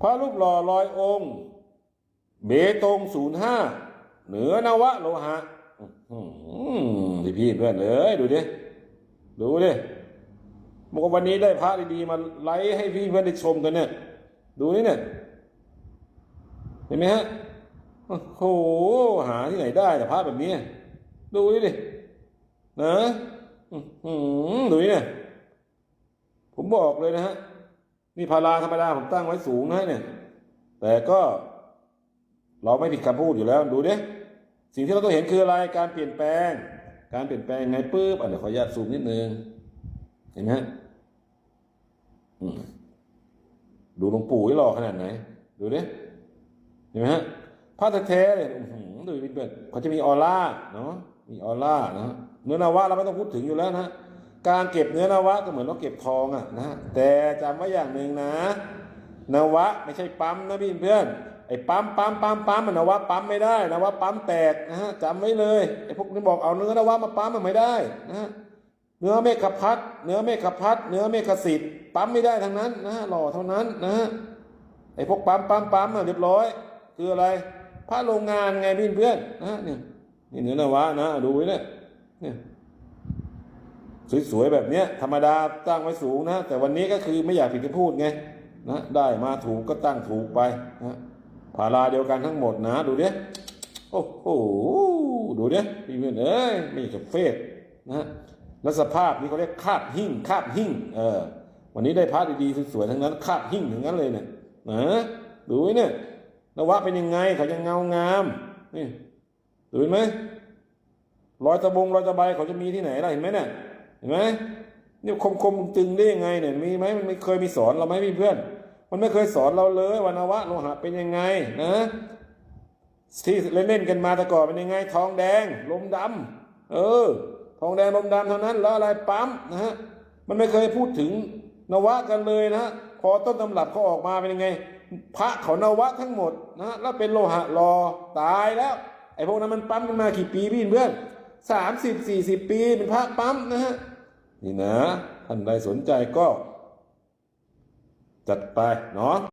พระรูปหล่อลอยองค์ เบตงศูนย์ห้าเหนือนวะโลหะพี่พี่เพื่อนเอ้ยดูดิดูดิบอกว่าวันนี้ได้พระดีๆมาไลฟ์ให้พี่เพื่อนได้ชมกันเนี่ย ดูนี่เนี่ยเห็นไหมฮะโอ้โหหาที่ไหนได้แต่พระแบบนี้ ดูนี่ดินะดูนี่เนี่ยผมบอกเลยนะฮะ นี่พาราธรรมดาผมตั้งไว้สูงนะเนี่ย แต่ก็ เราไม่ผิดคำพูดอยู่แล้วดูดิสิ่งที่เราต้องเห็นคืออะไรการเปลี่ยนแปลง การเปลี่ยนแปลงไงปุ๊บอะเดี๋ยวขออนุญาตซูมนิดนึงเห็นไหมฮะดูหลวงปู่ที่หล่อขนาดไหน ดูดิเห็นไหมฮะผ้าแท้ๆเลยดูเป็นเขาจะมีออร่าเนาะมีออร่านะเนื้อนาวะเราไม่ต้องพูดถึงอยู่แล้วนะ การเก็บเนื้อนวะก็เหมือนเราเก็บทองอะนะ แต่จำไว้อย่างหนึ่งนะ นวะไม่ใช่ปั๊มนะพี่เพื่อนไอ้ปั๊มปั๊มปั๊มปั๊มมันนวะปั๊มไม่ได้นวะปั๊มแตกนะฮะจำไว้เลยไอ้พวกนี้บอกเอาเนื้อนวะมาปั๊มมันไม่ได้นะฮะเนื้อเมฆพัดเนื้อเมฆพัดเนื้อเมฆสิทธิ์ปั๊มไม่ได้ทั้งนั้นนะฮะหล่อเท่านั้นนะฮะไอ้พวกปั๊มปั๊มปั๊มอะเรียบร้อย คืออะไรผ้าโรงงานไงพี่เพื่อนนะเนี่ยนี่เนื้อนวะนะดูไว้เนี่ยเนี่ย สวยๆแบบเนี้ยธรรมดาตั้งไว้สูงนะ แต่วันนี้ก็คือไม่อยากผิดคำพูดไงนะได้มาถูกก็ตั้งถูกไปนะผาราเดียวกันทั้งหมดนะ ดูดิโอ้โหดูดิพี่เพื่อนเอ้ยไม่กับเฟสนะแล้วสภาพนี้เขาเรียกคาบหิ่งคาบหิ่งเออวันนี้ได้พระดีๆสวยๆทั้งนั้นคาบหิ่งทั้งนั้นเลยเนี่ยนะดูไว้เนี่ยนวะเป็นยังไงเขายังเงางามนี่ดูเห็นไหมรอยตะบงรอยตะไบเขาจะมีที่ไหนล่ะเห็นไหมเนี่ย เห็นไหมนี่คมคมตึงได้ยังไงเนี่ยมีไหมมันไม่เคยมีสอนเราไหมพี่เพื่อน มันไม่เคยสอนเราเลยว่านวะโลหะเป็นยังไงนะที่เล่นๆกันมาแต่ก่อนเป็นยังไง ทองแดงลมดำเออ ทองแดงลมดำเท่านั้น แล้วอะไรปั๊มนะฮะมันไม่เคยพูดถึงนวะกันเลยนะพอต้นตำรับเขาออกมาเป็นยังไง พระเขานวะทั้งหมดนะฮะแล้วเป็นโลหะรอตายแล้วไอ้พวกนั้นมันปั๊มกันมากี่ปีพี่เพื่อนสามสิบสี่สิบปีเป็นพระปั๊มนะฮะ นี่นะท่านใดสนใจก็จัดไปเนาะ